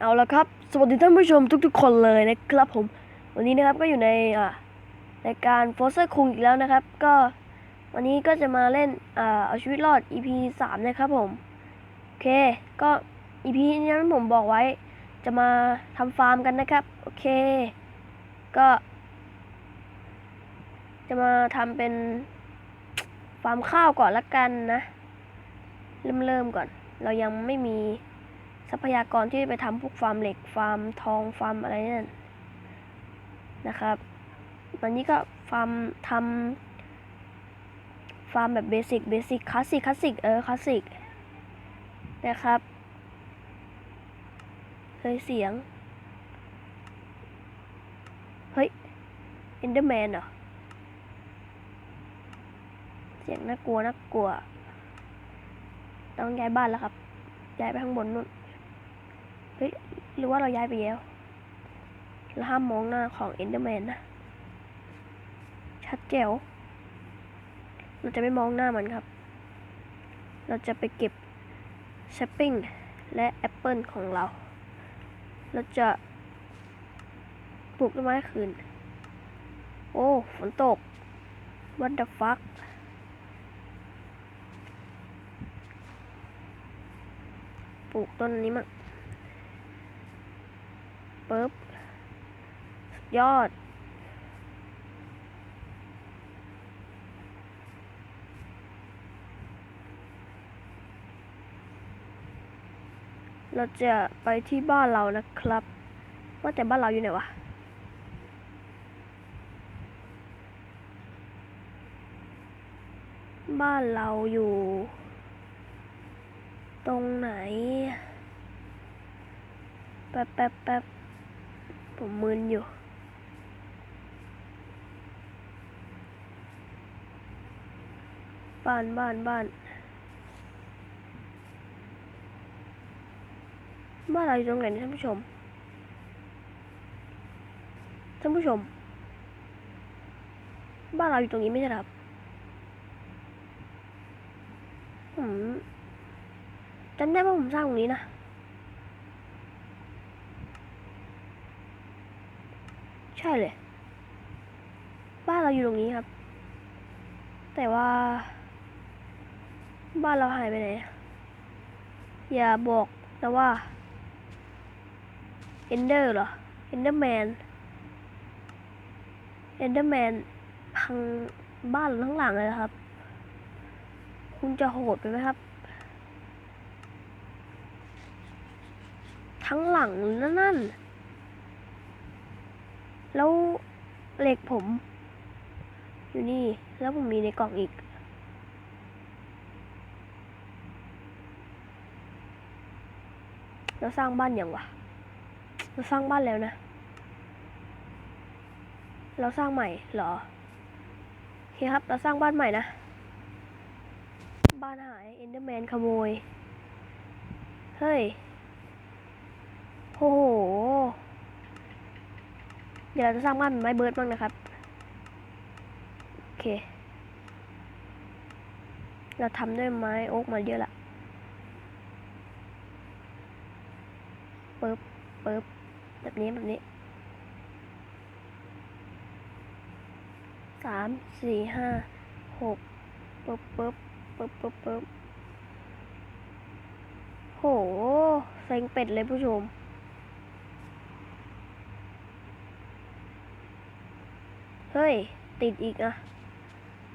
เอาละครับ สวัสดีท่านผู้ชมทุกๆ คนเลยนะครับผม วันนี้นะครับก็อยู่ในอ่ารายการโฟเซอร์คุงอีกแล้วนะครับ ก็วันนี้ก็จะมาเล่นอ่าเอาชีวิตรอด EP สามนะครับผม โอเค ก็ EP นี้นั้นผมบอกไว้ จะมาทำฟาร์มกันนะครับ โอเค ก็ จะมาทำเป็นฟาร์มข้าวก่อนละกันนะ เริ่มเริ่มก่อน เรายังไม่มี ทรัพยากรที่ไปทำพวกฟาร์มเหล็กฟาร์มทองฟาร์มอะไรนั่นนะครับ ตอนนี้ก็ฟาร์มทำฟาร์มแบบเบสิกเบสิกคลาสสิกคลาสสิกเออคลาสสิกนะครับเฮ้ยเสียง เฮ้ยเอนเดอร์แมนเหรอ เสียงน่ากลัวน่ากลัว ต้องย้ายบ้านแล้วครับ ย้ายไปข้างบนนู่น เฮ้ยหรือว่าเราย้ายไปแล้วเราห้ามมองหน้าของเอนเดอร์แมนนะ ชัดแจ๋วเราจะไม่มองหน้ามันครับ เราจะไปเก็บแชปปิ้งและแอปเปิลของเรา เราจะปลูกต้นไม้คืน โอ้ ฝนตก what the fuck ปลูกต้นนี้มั่ง ปึ๊บยอด เราจะไปที่บ้านเรานะครับ ว่าแต่บ้านเราอยู่ไหนวะบ้านเราอยู่ ตรงไหน แป๊บแป๊บแป๊บ ผมมึนอยู่ บ้านบ้านบ้าน บ้านเราอยู่ตรงไหนนี่ท่านผู้ชม ท่านผู้ชม บ้านเราอยู่ตรงนี้ไม่ใช่หรอครับผมจำได้ว่าผมสร้างตรงนี้นะ ช่เลย บ้านเราอยู่ตรงนี้ครับ แต่ว่า บ้านเราหายไปไหน อย่าบอกนะว่าเอนเดอร์เหรอเอนเดอร์แมนเอนเดอร์แมนพังบ้านทั้งหลังเลยครับ คุณจะโหดไปไหมครับ ทั้งหลังนั่นนั่น แล้วเหล็กผม อยู่นี่ แล้วผมมีในกล่องอีก เราสร้างบ้านอย่างวะ เราสร้างบ้านแล้วนะ เราสร้างใหม่เหรอโอเคครับ เราสร้างบ้านใหม่นะ บ้านหายเอนเดอร์แมนขโมย เฮ้ย โอ้โห ดี๋ยวเราจะสร้างบ้านเป็นไม้เบิร์ดบ้างนะครับ โอเค เราทำด้วยไม้โอ๊กมาเยอะละปึ๊บปึ๊บแบบนี้แบบนี้สามสี่ห้าหกปึ๊บปึ๊บปึ๊บปึ๊บปึ๊บโหเซ็งเป็ดเลยผู้ชม เฮ้ย ติดอีกอะ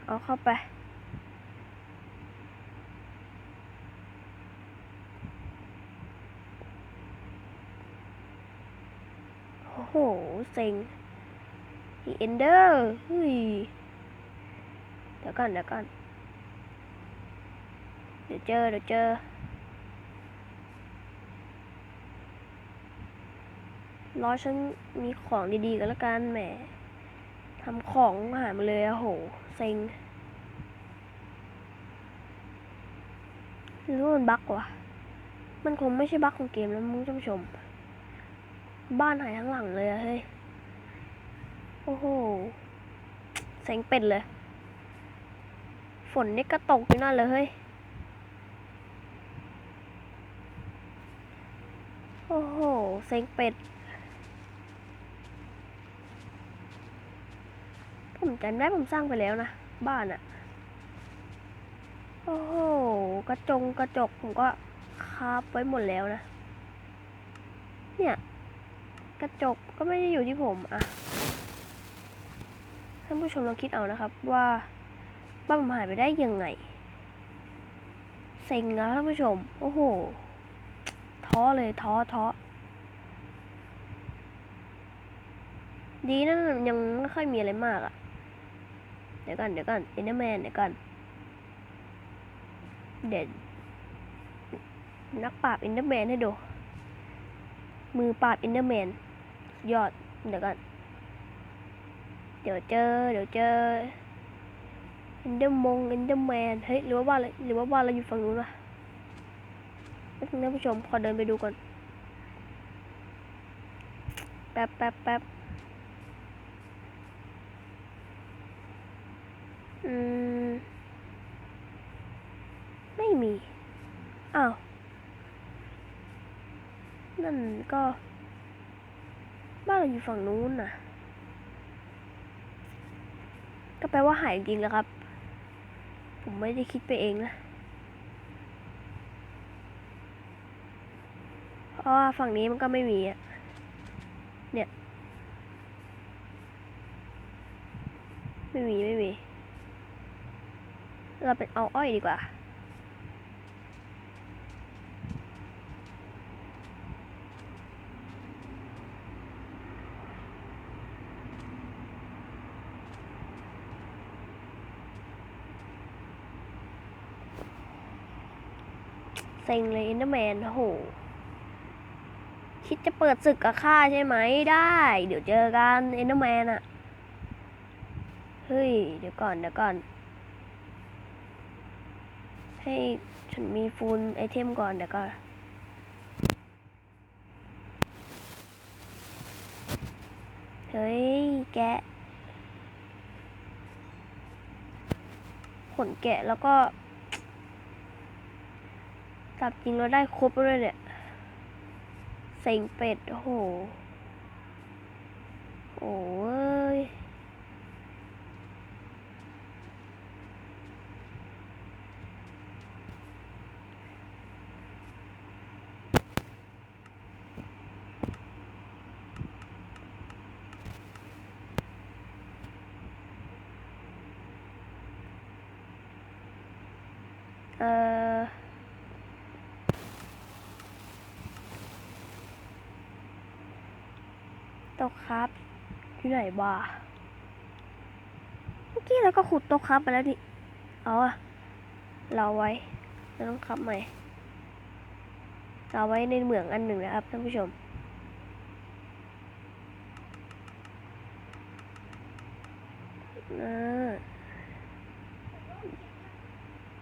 เอาเข้าไป โอ้โห เซ็งอีเอนเดอร์เฮ้ย เดี๋ยวก่อนเดี๋ยวก่อนเดี๋ยวเจอเดี๋ยวเจอรอฉันมีของดีๆกันล้วกันแหม ทำของหายมาเลยอะโหเซ็งหรือว่ามันบั๊กวะมันคงไม่ใช่บั๊กของเกมแล้วมึงท่านผู้ชม บ้านหายทั้งหลังเลยอะเฮ้ย โอ้โหเซ็งเป็ดเลย ฝนนี่ก็ตกอยู่นั่นเลยเฮ้ย โอ้อ้โหเซ็งเป็ด ผมจำได้ผมสร้างไปแล้วนะ บ้านอะโอ้โห กระจงกระจกผมก็คาบไว้หมดแล้วนะ เนี่ย กระจกก็ไม่ได้อยู่ที่ผมอะท่านผู้ชมลองคิดเอานะครับ ว่าบ้านผมหายไปได้ยังไงเซ็งนะท่านผู้ชม โอ้โห ท้อเลยท้อท้อดีนะมันยังไม่ค่อยมีอะไรมากอะ่ะ เดี๋ยวกันเดี๋ยวกันเอ็นเดอร์แมนเดี๋ยวกันเด็ดนักปราบเอ็นเดอร์แมนให้ดู มือปราบเอ็นเดอร์แมนยอด เดี๋ยวกันเดี๋ยวเจอ เดี๋ยวเจอเอ็นเดอร์มงเอ็นเดอร์แมน เฮ้ย หรือว่าบ้านเรหรือว่าบ้านเราอยู่ฝั่งนู้นวะท่านผู้ชมขอเดินไปดูก่อน แป๊บแป๊บแป๊บ อืม ไม่มี อ้าว นั่นก็ บ้านเราอยู่ฝั่งนู้นน่ะ ก็แปลว่าหายจริงแล้วครับ ผมไม่ได้คิดไปเองนะ เพราะว่าฝั่งนี้มันก็ไม่มีอะเนี่ย ไม่มี ไม่มี เราเป็นเอาอ้อยดีกว่า เซ็งเลยอินเดอร์แมนโอ้โห คิดจะเปิดศึกกับข้าใช่ไหมได้ เดี๋ยวเจอกันอินเดอร์แมนอะเฮ้ย เดี๋ยวก่อน เดี๋ยวก่อน ให้ฉันมีฟูลไอเทมก่อนเดี๋ยวก่อนเฮ้ย แกะ ขนแกะแล้วก็จับจริงเราได้ครบเลยเนี่ยเซ็งเป็ด โอ้โห โอ้ย อ่อต๊ะครับ อยู่ไหนบ้าเมื่อกี้เราก็ขุดต๊ะครับไปแล้วนี่เอาอะเราไว้เราต้องขับใหม่เราไว้ในเหมืองอันหนึ่งนะครับท่านผู้ชมนะ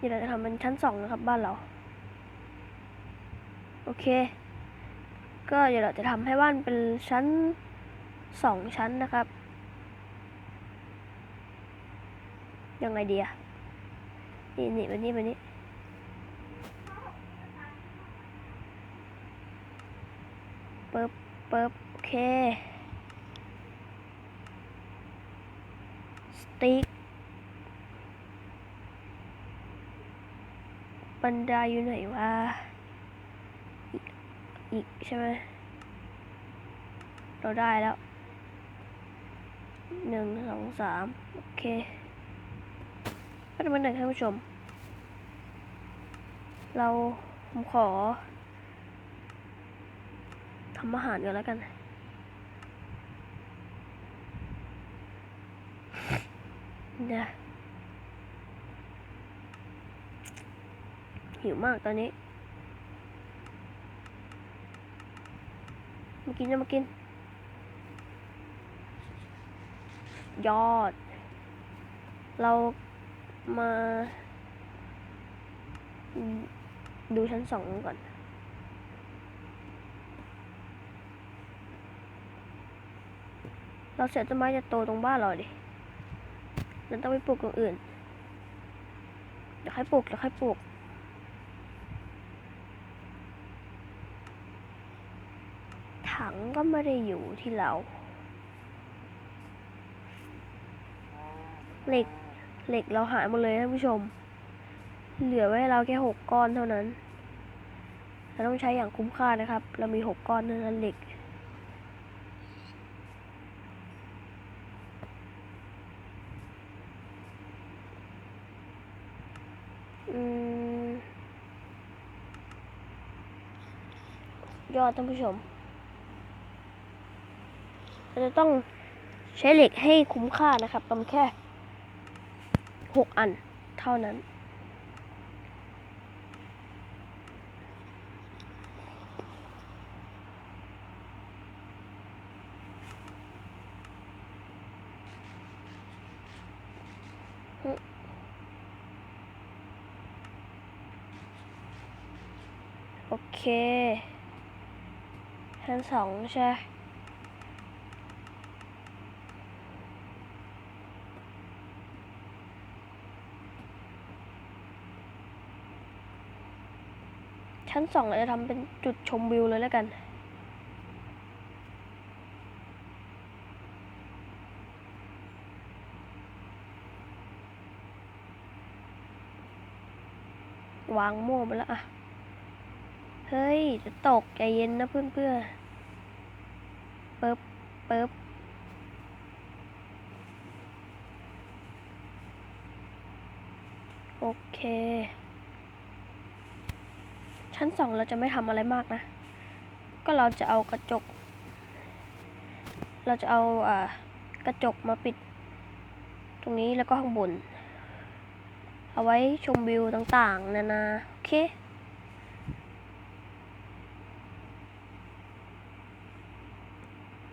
เดี๋ยวเราจะทำเป็นชั้นสองนะครับบ้านเรา โอเค ก็เดี๋ยวเราจะทำให้บ้านเป็นชั้นสองชั้นนะครับ ยังไงดีอะนี่นี่มานี่มานี่เปิบเปิบโอเค สติ๊ก บันไดอยู่ไหนวะ อีกใช่ไหม เราได้แล้ว หนึ่งสองสามโอเคก็จะเป็นหนึ่งท่านผู้ชม เราผมขอทำอาหารกันแล้วกันนะ หิวมากตอนนี้มากินจะมากิน ยอด เรามา ดูชั้นสองก่อนเราเสร็จต้นไม้จะโตตรงบ้านเราดิเราต้องไปปลูกตรงอื่น เดี๋ยวค่อยปลูกเดี๋ยวค่อยปลูก งก็ไม่ได้อยู่ที่เรา เหล็กเหล็กเราหายหมดเลยท่านผู้ชม เหลือไว้เราแค่หกก้อนเท่านั้น เราต้องใช้อย่างคุ้มค่านะครับ เรามีหกก้อนเท่านั้นเหล็กยอดท่านผู้ชม เราจะต้องใช้เหล็กให้คุ้มค่านะครับประมาณแค่หกอันเท่านั้น โอเคชั้นสองใช่ สองเราจะทำเป็นจุดชมวิวเลยแล้วกัน วางโม่ไปแล้วอะเฮ้ย จะตกใจเย็นนะเพื่อนเพื่อนๆปึ๊บปึ๊บโอเค ชั้นสองเราจะไม่ทำอะไรมากนะ ก็เราจะเอากระจก เราจะเอาอ่ากระจกมาปิด ตรงนี้แล้วก็ข้างบน เอาไว้ชมวิวต่างๆ นานา โอเค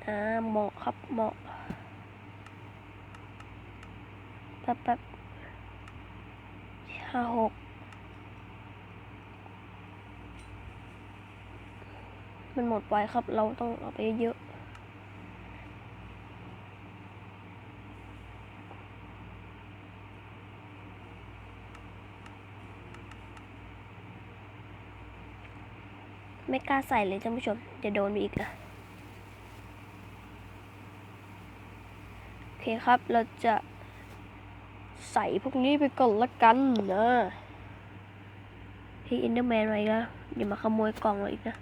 อ่าเหมาะครับเหมาะแป๊บแป๊บห้าหก มันหมดไวครับ เราต้องเอาไปเยอะๆไม่กล้าใส่เลยท่านผู้ชมจะโดนไปอีกอะโอเคครับเราจะใส่พวกนี้ไปก่อนละกันนะพี่อินเดอร์แมนมาอีกแล้วอย่ามาขโมยกล่องเราอีกนะ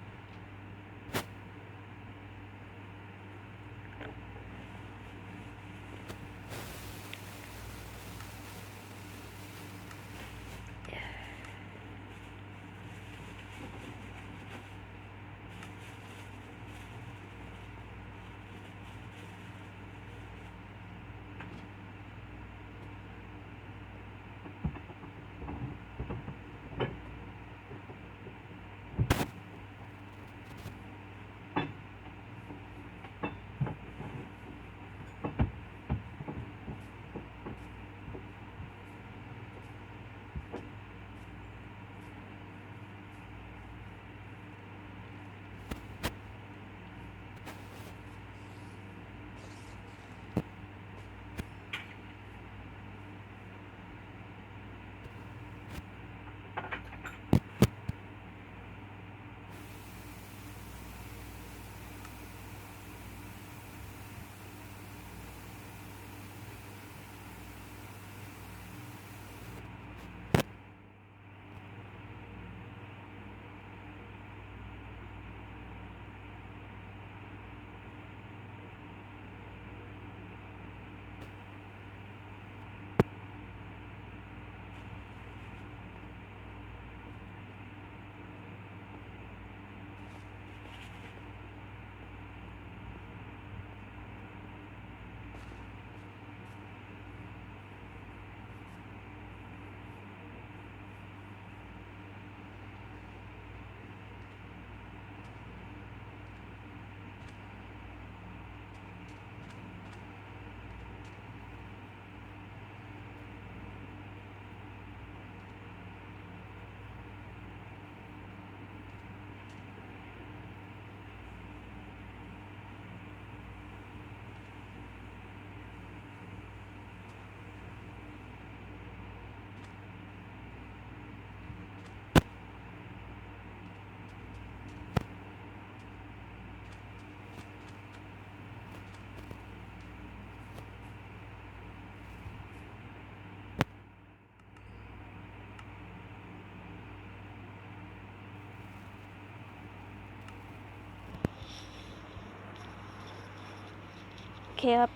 ครับ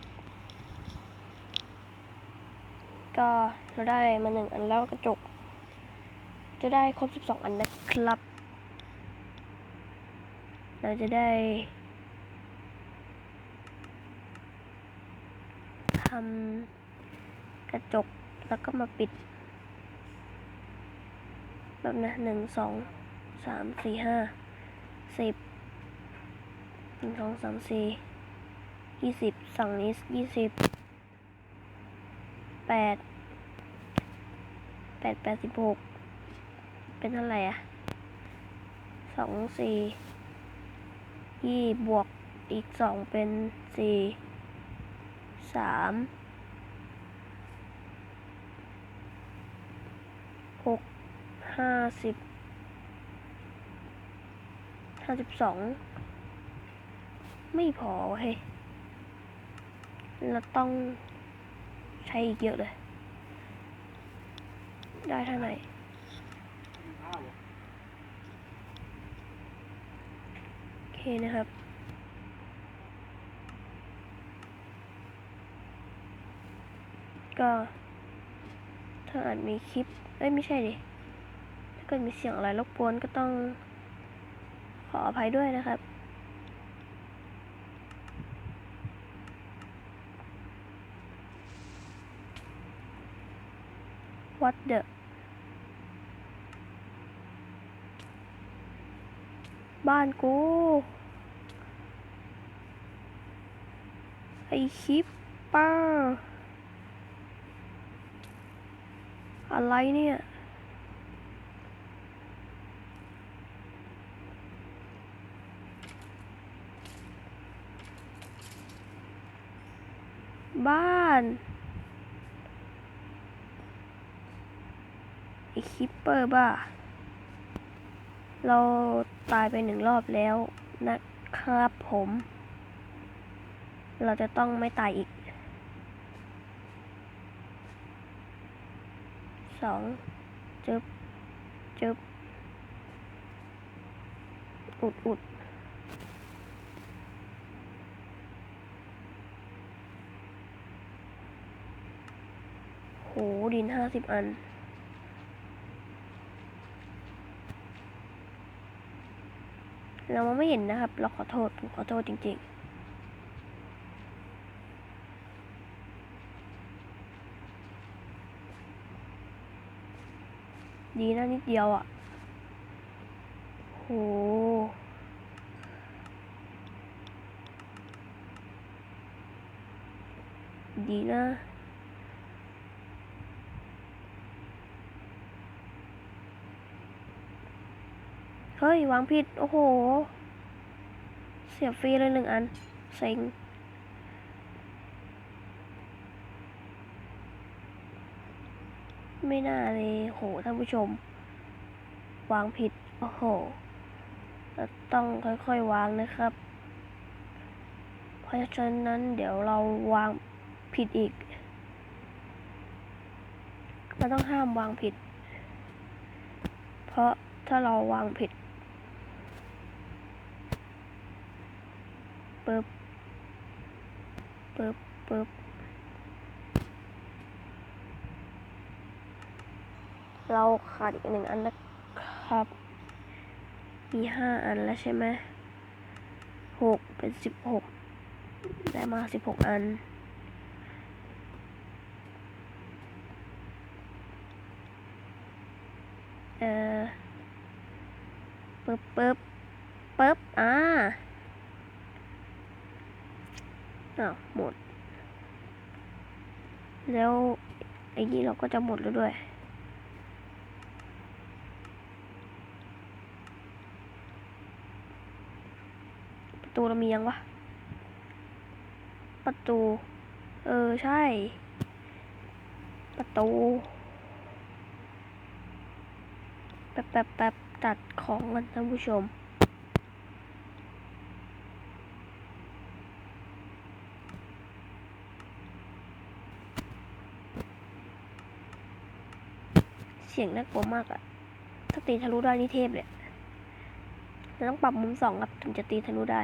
ก็เราได้มาหนึ่งอันแล้วกระจก จะได้ครบสิบสองอันนะครับ เราจะได้ทำกระจกแล้วก็มาปิด แบบนะหนึ่งสองสามสี่ห้าสิบหนึ่งสองสามสี่ ยี่สิบสั่งนี้ยี่สิบแปดแปดแปดสิบหกเป็นเท่าไหร่อะสองสี่ยี่บวกอีกสองเป็นสี่สามหกห้าสิบห้าสิบสองไม่พอเฮ้ย เราต้องใช้อีกเยอะเลย ได้เท่าไหร่โอเคนะครับก็ถ้าอาจมีคลิปเอ้ยไม่ใช่ดิถ้าเกิดมีเสียงอะไรรบกวนก็ต้องขออภัยด้วยนะครับ What the บ้านกู ไอคิปเปอร์อะไรเนี่ยบ้านไอ คิปเปอร์บ้า เราตายไปหนึ่งรอบแล้วนะครับผม เราจะต้องไม่ตายอีกสองจึบจึบอุดอุดโหดินห้าสิบอัน เรามองไม่เห็นนะครับ เราขอโทษผมขอโทษจริง ๆดีนะนิดเดียวอะ โห ดีนะ เฮ้ยวางผิด โอ้โห เสียฟรีเลยหนึ่งอัน เซ็งไม่น่าเลยโหท่านผู้ชม วางผิด โอ้โหต้องค่อยๆวางนะครับ เพราะฉะนั้นเดี๋ยวเราวางผิดอีกเราต้องห้ามวางผิด เพราะถ้าเราวางผิด ปึ๊บปึ๊บปึ๊บเราขาดอีกหนึ่งอันนะครับ มีห้าอันแล้วใช่ไหมหกเป็นสิบหกได้มาสิบหกอัน เออปึ๊บปึ๊บปึ๊บอ่า อ้าวหมด แล้วไอ้นี่เราก็จะหมดแล้วด้วย ประตูเรามียังวะ ประตู เออ ใช่ ประตูแป๊บแป๊บแป๊บตัดของกันท่านผู้ชม เสียงน่ากลัวมากอะถ้าตีทะลุได้นี่เทพเลยเราต้องปรับมุมสองครับถึงจะตีทะลุได้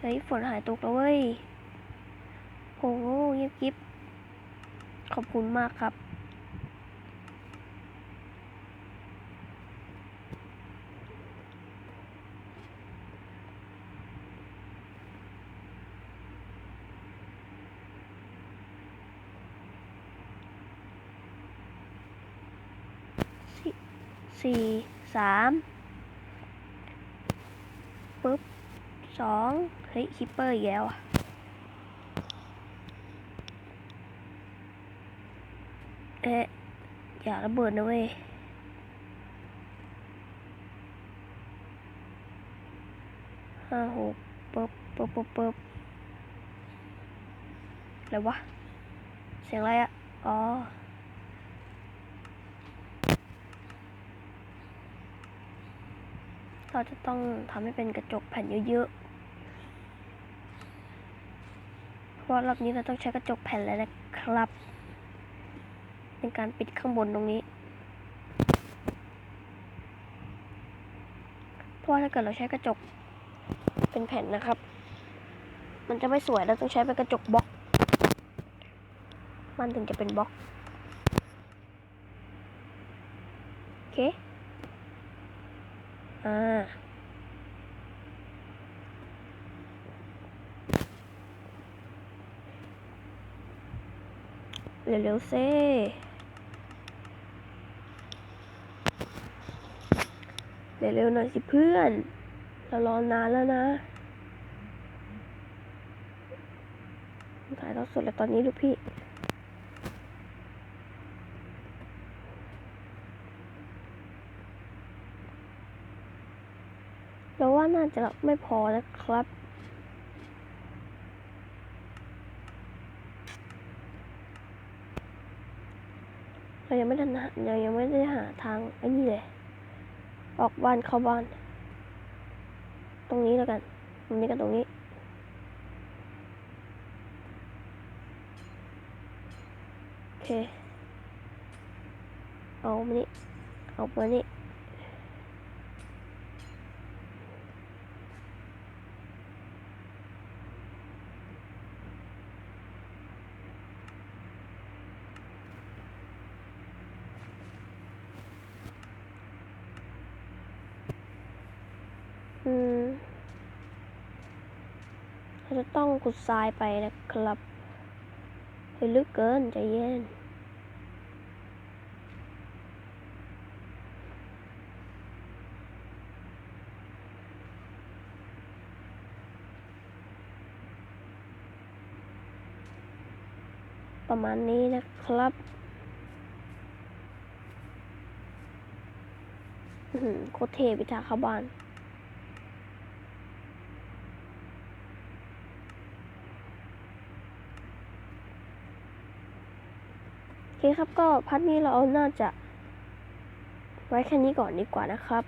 เฮ้ยฝนหายตกแล้วเว้ยโหเงียบกิ๊บขอบคุณมากครับ สี่ สี่สามปึ๊บสองเฮ้ยคิปเปอร์อีกแล้วเอ๊ะอย่าระเบิดนะเว้ยห้าหกปึ๊บปึ๊บปึ๊บปึ๊บอะไรวะ เสียงอะไรอะอ๋อ เราจะต้องทำให้เป็นกระจกแผ่นเยอะๆ เพราะรอบนี้เราต้องใช้กระจกแผ่นแล้วนะครับในการปิดข้างบนตรงนี้ เพราะว่าถ้าเกิดเราใช้กระจกเป็นแผ่นนะครับ มันจะไม่สวยเราต้องใช้เป็นกระจกบล็อก มันถึงจะเป็นบล็อก โอเค อ่า เร็วๆเซ่เร็วๆหน่อยสิเพื่อน เรารอนานแล้วนะถ่ายทอดสดแล้วตอนนี้ลูกพี่ เราว่าน่าจะไม่พอนะครับ เรา ยังไม่ได้ยังยังไม่ได้หาทางไอ้นี่เลย ออกบ้านเข้าบ้าน ตรงนี้แล้วกันตรงนี้กับตรงนี้ โอเค เอามานี่เอามานี่ อืมเราจะต้องขุดทรายไปนะครับเฮ้ยลึกเกินใจเย็นประมาณนี้นะครับโคตรเทพิธาเข้าบ้าน โอเคครับก็พัดนี้เราเอาน่าจะไว้แค่นี้ก่อนดีกว่านะครับ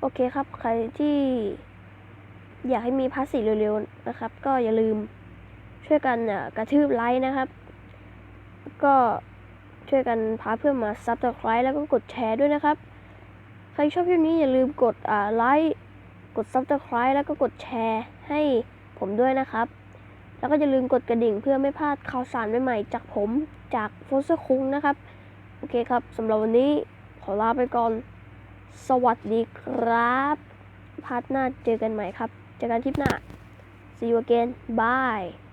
โอเคครับใครที่อยากให้มีพัดสีเร็วๆนะครับ ก็อย่าลืมช่วยกันอะกระทืบไลค์นะครับ ก็ช่วยกันพาเพื่อนมา subscribe แล้วก็กดแชร์ด้วยนะครับ ใครชอบคลิปนี้อย่าลืมกดอ่าไลค์กด subscribe แล้วก็กดแชร์ให้ผมด้วยนะครับ แล้วก็อย่าลืมกดกระดิ่งเพื่อไม่พลาดข่าวสารใหม่ๆจากผมจากโฟสคุงนะครับ โอเคครับสำหรับวันนี้ขอลาไปก่อน สวัสดีครับพาร์ทหน้าเจอกันใหม่ครับ เจอกันทริปหน้า see you again bye